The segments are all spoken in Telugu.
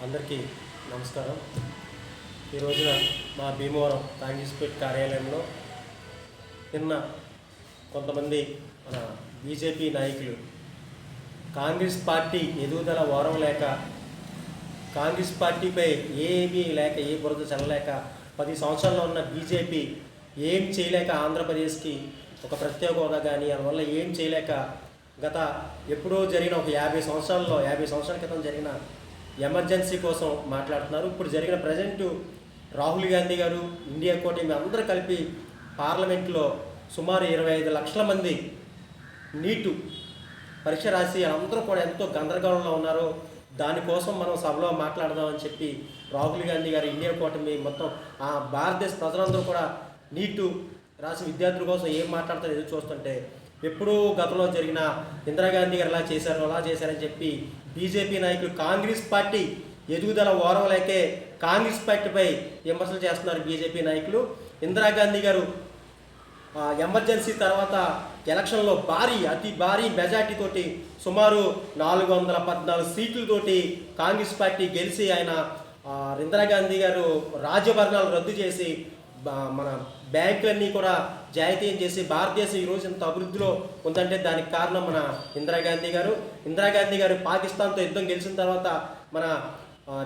అందరికీ నమస్కారం. ఈ రోజున మా భీమవరం కాంగ్రెస్పేట్ కార్యాలయంలో నిన్న కొంతమంది మన బీజేపీ నాయకులు కాంగ్రెస్ పార్టీ ఎదుగుదల వారం లేక కాంగ్రెస్ పార్టీపై ఏమీ లేక ఏ బురద చల్లలేక పది సంవత్సరాల్లో ఉన్న బీజేపీ ఏం చేయలేక ఆంధ్రప్రదేశ్కి ఒక ప్రత్యేక హోదా కానీ అందువల్ల ఏం చేయలేక గత ఎప్పుడో జరిగిన ఒక యాభై సంవత్సరాల్లో యాభై సంవత్సరాల క్రితం జరిగిన ఎమర్జెన్సీ కోసం మాట్లాడుతున్నారు. ఇప్పుడు జరిగిన ప్రజెంట్ రాహుల్ గాంధీ గారు ఇండియా కూటమి అందరూ కలిపి పార్లమెంట్లో సుమారు ఇరవై ఐదు లక్షల మంది నీటు పరీక్ష రాసి అందరూ కూడా ఎంతో గందరగోళంలో ఉన్నారు దానికోసం మనం సభలో మాట్లాడదామని చెప్పి రాహుల్ గాంధీ గారు ఇండియా కూటమి మొత్తం ఆ భారతదేశ ప్రజలందరూ కూడా నీటు రాసిన విద్యార్థుల కోసం ఏం మాట్లాడతారో ఎదురు చూస్తుంటే ఎప్పుడూ గతంలో జరిగిన ఇందిరాగాంధీ గారు ఎలా చేశారు అలా చేశారని చెప్పి బీజేపీ నాయకులు కాంగ్రెస్ పార్టీ ఎదుగుదల ఓరవలైతే కాంగ్రెస్ పార్టీపై విమర్శలు చేస్తున్నారు బీజేపీ నాయకులు. ఇందిరాగాంధీ గారు ఎమర్జెన్సీ తర్వాత ఎలక్షన్లో భారీ అతి భారీ మెజార్టీతోటి సుమారు నాలుగు వందల పద్నాలుగు సీట్లతోటి కాంగ్రెస్ పార్టీ గెలిచి ఆయన ఇందిరాగాంధీ గారు రాజ్యభరణాలు రద్దు చేసి మన బ్యాంకులన్నీ కూడా జాతీయం చేసి భారతదేశం ఈరోజు ఇంత అభివృద్ధిలో ఉందంటే దానికి కారణం మన ఇందిరాగాంధీ గారు. ఇందిరాగాంధీ గారు పాకిస్తాన్తో యుద్ధం గెలిచిన తర్వాత మన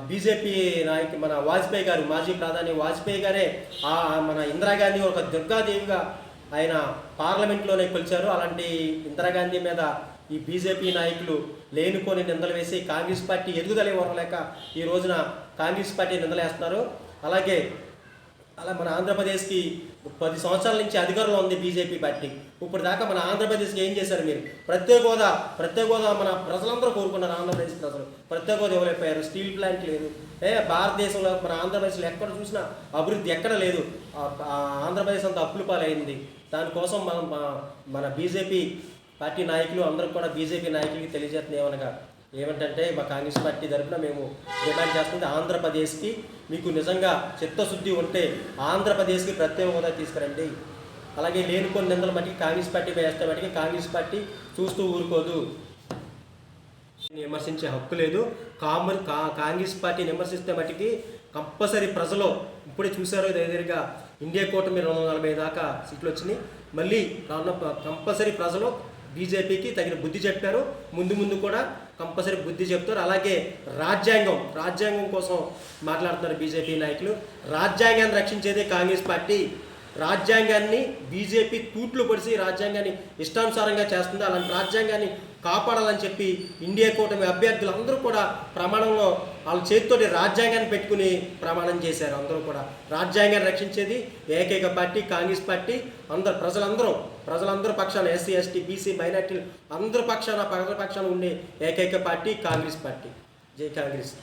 బీజేపీ నాయకు మన వాజ్పేయి గారు మాజీ ప్రధాని వాజ్పేయి గారే ఆ మన ఇందిరాగాంధీ ఒక దుర్గాదేవిగా ఆయన పార్లమెంట్లోనే కొలిచారు. అలాంటి ఇందిరాగాంధీ మీద ఈ బీజేపీ నాయకులు లేనిపోని నిందలు వేసి కాంగ్రెస్ పార్టీ ఎదుగుదల ఇవ్వడం లేక ఈ రోజున కాంగ్రెస్ పార్టీ నిందలేస్తున్నారు. అలాగే అలా మన ఆంధ్రప్రదేశ్కి పది సంవత్సరాల నుంచి అధికారంలో ఉంది బీజేపీ పార్టీ. ఇప్పుడు దాకా మన ఆంధ్రప్రదేశ్కి ఏం చేశారు మీరు? ప్రత్యేక హోదా ప్రత్యేక హోదా మన ప్రజలందరూ కోరుకున్నారు ఆంధ్రప్రదేశ్ ప్రజలు. ప్రత్యేక హోదా ఇవ్వలేకపోయారు స్టీల్ ప్లాంట్ లేదు. ఏ భారతదేశంలో మన ఆంధ్రప్రదేశ్లో ఎక్కడ చూసినా అభివృద్ధి ఎక్కడ లేదు. ఆంధ్రప్రదేశ్ అంతా అప్పులు పాలైంది. దానికోసం మనం మన బీజేపీ పార్టీ నాయకులు అందరూ కూడా బీజేపీ నాయకులకి తెలియజేస్తున్నాయి ఏమనగా ఏమిటంటే మా కాంగ్రెస్ పార్టీ తరఫున మేము డిమాండ్ చేస్తుంది ఆంధ్రప్రదేశ్కి. మీకు నిజంగా చిత్తశుద్ధి ఉంటే ఆంధ్రప్రదేశ్కి ప్రత్యేక హోదా తీసుకురండి. అలాగే లేనిపోని నిందల మట్టికి కాంగ్రెస్ పార్టీ వేస్తే మట్టికి కాంగ్రెస్ పార్టీ చూస్తూ ఊరుకోదు. విమర్శించే హక్కు లేదు. కామన్ కా కాంగ్రెస్ పార్టీని విమర్శిస్తే మట్టికి కంపల్సరీ ప్రజలు ఇప్పుడే చూశారో దగ్గరగా ఇండియా కూటమి రెండు వందల నలభై దాకా సీట్లు వచ్చినాయి. మళ్ళీ రానున్న కంపల్సరీ ప్రజలు బీజేపీకి తగిన బుద్ధి చెప్పారు. ముందు ముందు కూడా కంపల్సరీ బుద్ధి చెప్తారు. అలాగే రాజ్యాంగం రాజ్యాంగం కోసం మాట్లాడుతున్నారు బీజేపీ నాయకులు. రాజ్యాంగాన్ని రక్షించేదే కాంగ్రెస్ పార్టీ. రాజ్యాంగాన్ని బీజేపీ తూట్లు పడిసి రాజ్యాంగాన్ని ఇష్టానుసారంగా చేస్తుంది. అలాంటి రాజ్యాంగాన్ని కాపాడాలని చెప్పి ఇండియా కూటమి అభ్యర్థులు అందరూ కూడా ప్రమాణంలో వాళ్ళ చేతితోటి రాజ్యాంగాన్ని పెట్టుకుని ప్రమాణం చేశారు అందరూ కూడా. రాజ్యాంగాన్ని రక్షించేది ఏకైక పార్టీ కాంగ్రెస్ పార్టీ. అందరు ప్రజలందరూ ప్రజలందరూ పక్షాన ఎస్సీ ఎస్టీ బీసీ మైనార్టీలు అందరి పక్షాన ప్రజల పక్షాన ఉండే ఏకైక పార్టీ కాంగ్రెస్ పార్టీ. జై కాంగ్రెస్.